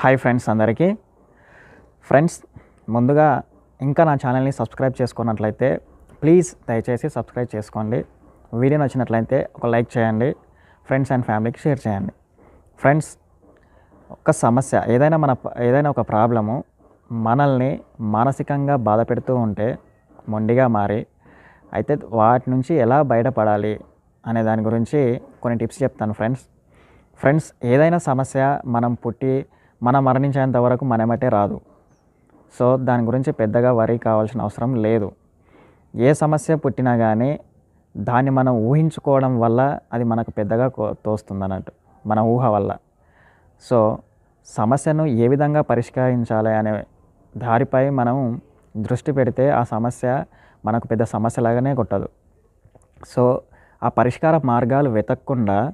Hi friends అందరికీ. Friends ముందుగా ఇంకా నా ఛానల్ని సబ్స్క్రైబ్ చేసుకున్నట్లయితే ప్లీజ్ దయచేసి సబ్స్క్రైబ్ చేసుకోండి. వీడియో నచ్చినట్లయితే ఒక లైక్ చేయండి. ఫ్రెండ్స్ అండ్ ఫ్యామిలీకి షేర్ చేయండి. ఫ్రెండ్స్ ఒక సమస్య ఏదైనా మన ఏదైనా ఒక ప్రాబ్లము మనల్ని మానసికంగా బాధ పెడుతూ ఉంటే మొండిగా మారి అయితే వాటి నుంచి ఎలా బయటపడాలి అనే దాని గురించి కొన్ని టిప్స్ చెప్తాను ఫ్రెండ్స్. ఫ్రెండ్స్ ఏదైనా సమస్య మనం పుట్టి మనం మరణించేంత వరకు మనమటే రాదు. సో దాని గురించి పెద్దగా వరి కావాల్సిన అవసరం లేదు. ఏ సమస్య పుట్టినా కానీ దాన్ని మనం ఊహించుకోవడం వల్ల అది మనకు పెద్దగా కో- తోస్తుంది అన్నట్టు మన ఊహ వల్ల. సో సమస్యను ఏ విధంగా పరిష్కరించాలి అనే దారిపై మనం దృష్టి పెడితే ఆ సమస్య మనకు పెద్ద సమస్యలాగానే కొట్టదు. సో ఆ పరిష్కార మార్గాలు వెతకకుండా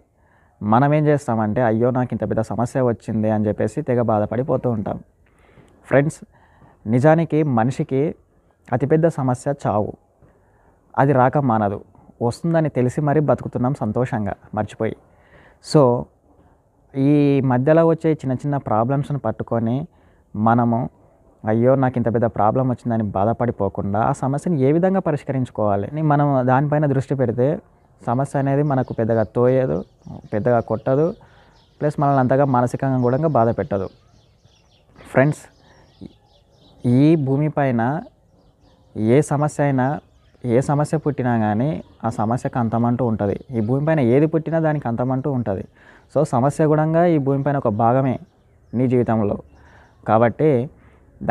మనం ఏం చేస్తామంటే అయ్యో నాకు ఇంత పెద్ద సమస్య వచ్చింది అని చెప్పేసి తెగ బాధపడిపోతూ ఉంటాం. ఫ్రెండ్స్ నిజానికి మనిషికి అతిపెద్ద సమస్య చావు. అది రాక మానదు. వస్తుందని తెలిసి మరీ బతుకుతున్నాం సంతోషంగా మర్చిపోయి. సో ఈ మధ్యలో వచ్చే చిన్న చిన్న ప్రాబ్లమ్స్ని పట్టుకొని మనము అయ్యో నాకు ఇంత పెద్ద ప్రాబ్లం వచ్చిందని బాధపడిపోకుండా ఆ సమస్యని ఏ విధంగా పరిష్కరించుకోవాలి? మనం దానిపైన దృష్టి పెడితే సమస్య అనేది మనకు పెద్దగా తోయదు పెద్దగా కొట్టదు ప్లస్ మనల్ని అంతగా మానసికంగా కూడా బాధ పెట్టదు. ఫ్రెండ్స్ ఈ భూమిపైన ఏ సమస్య అయినా ఏ సమస్య పుట్టినా కానీ ఆ సమస్యకు అంతమంటూ ఉంటుంది. ఈ భూమిపైన ఏది పుట్టినా దానికి అంతమంటూ ఉంటుంది. సో సమస్య కూడా ఈ భూమిపైన ఒక భాగమే నీ జీవితంలో. కాబట్టి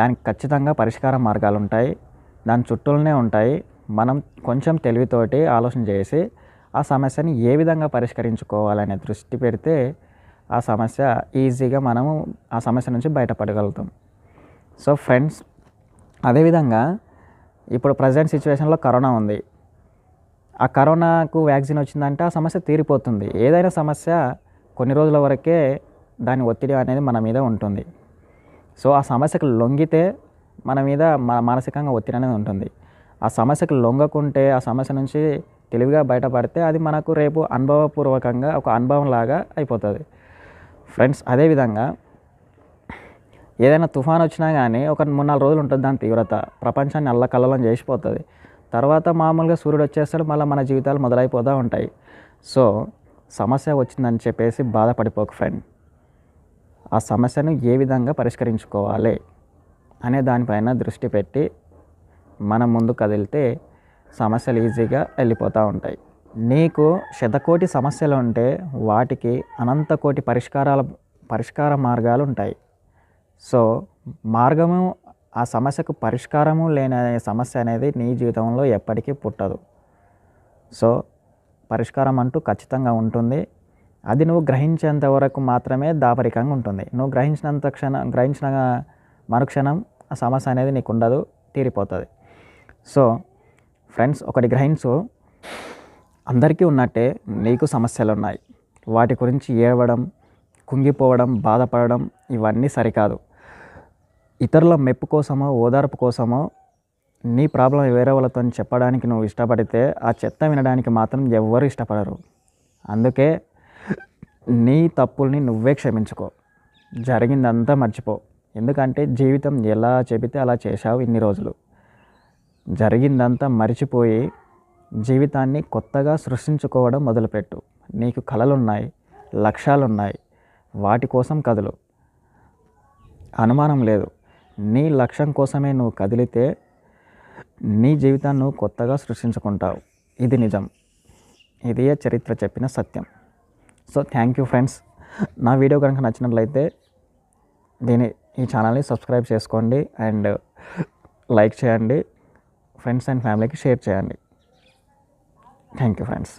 దానికి ఖచ్చితంగా పరిష్కార మార్గాలు ఉంటాయి దాని చుట్టూనే ఉంటాయి. మనం కొంచెం తెలివితోటి ఆలోచన చేసి ఆ సమస్యని ఏ విధంగా పరిష్కరించుకోవాలనే దృష్టి పెడితే ఆ సమస్య ఈజీగా మనము ఆ సమస్య నుంచి బయటపడగలుగుతాం. సో ఫ్రెండ్స్ అదేవిధంగా ఇప్పుడు ప్రజెంట్ సిచ్యువేషన్లో కరోనా ఉంది. ఆ కరోనాకు వ్యాక్సిన్ వచ్చిందంటే ఆ సమస్య తీరిపోతుంది. ఏదైనా సమస్య కొన్ని రోజుల వరకే దాని ఒత్తిడి అనేది మన మీద ఉంటుంది. సో ఆ సమస్యకు లొంగితే మన మీద మానసికంగా ఒత్తిడి అనేది ఉంటుంది. ఆ సమస్యకు లొంగకుంటే ఆ సమస్య నుంచి తెలివిగా బయటపడితే అది మనకు రేపు అనుభవపూర్వకంగా ఒక అనుభవం లాగా అయిపోతుంది ఫ్రెండ్స్ అదేవిధంగా ఏదైనా తుఫాన్ వచ్చినా కానీ ఒక మూడు నాలుగు రోజులు ఉంటుంది దాని తీవ్రత. ప్రపంచాన్ని అల్లకల్లం చేసిపోతుంది. తర్వాత మామూలుగా సూర్యుడు వచ్చేస్తాడు మళ్ళీ మన జీవితాలు మొదలైపోతూ ఉంటాయి. సో సమస్య వచ్చిందని చెప్పేసి బాధపడిపోకు ఫ్రెండ్ ఆ సమస్యను ఏ విధంగా పరిష్కరించుకోవాలి అనే దానిపైన దృష్టి పెట్టి మనం ముందు కదిలితే సమస్యలు ఈజీగా వెళ్ళిపోతూ ఉంటాయి. నీకు శతకోటి సమస్యలు ఉంటే వాటికి అనంత కోటి పరిష్కారాల పరిష్కార మార్గాలు ఉంటాయి. సో మార్గము ఆ సమస్యకు పరిష్కారము లేని సమస్య అనేది నీ జీవితంలో ఎప్పటికీ పుట్టదు. సో పరిష్కారం అంటూ ఖచ్చితంగా ఉంటుంది. అది నువ్వు గ్రహించేంత వరకు మాత్రమే దాపరికంగా ఉంటుంది. నువ్వు గ్రహించినంత క్షణం గ్రహించిన మరుక్షణం ఆ సమస్య అనేది నీకు ఉండదు తీరిపోతుంది. సో ఫ్రెండ్స్ ఒకటి గ్రహించు. అందరికీ ఉన్నట్టే నీకు సమస్యలు ఉన్నాయి వాటి గురించి ఏడవడం కుంగిపోవడం బాధపడడం ఇవన్నీ సరికాదు. ఇతరుల మెప్పు కోసమో ఓదార్పు కోసమో నీ ప్రాబ్లం వేరే వాళ్ళతో చెప్పడానికి నువ్వు ఇష్టపడితే ఆ చెత్త వినడానికి మాత్రం ఎవ్వరు ఇష్టపడరు. అందుకే నీ తప్పుల్ని నువ్వే క్షమించుకో. జరిగిందంతా మర్చిపో. ఎందుకంటే జీవితం ఎలా చెబితే అలా చేశావు ఇన్ని రోజులు. జరిగిందంతా మర్చిపోయి జీవితాన్ని కొత్తగా సృష్టించుకోవడం మొదలుపెట్టు. నీకు కలలున్నాయి లక్ష్యాలున్నాయి. వాటి కోసం కదులు. అనుమానం లేదు. నీ లక్ష్యం కోసమే నువ్వు కదిలితే నీ జీవితాన్ని నువ్వు కొత్తగా సృష్టించుకుంటావు. ఇది నిజం. ఇదే చరిత్ర చెప్పిన సత్యం. So thank you friends. నా వీడియో కనుక నచ్చినట్లయితే దీని ఈ ఛానల్ని సబ్స్క్రైబ్ చేసుకోండి అండ్ లైక్ చేయండి. ఫ్రెండ్స్ అండ్ ఫ్యామిలీకి షేర్ చేయండి. Thank you friends.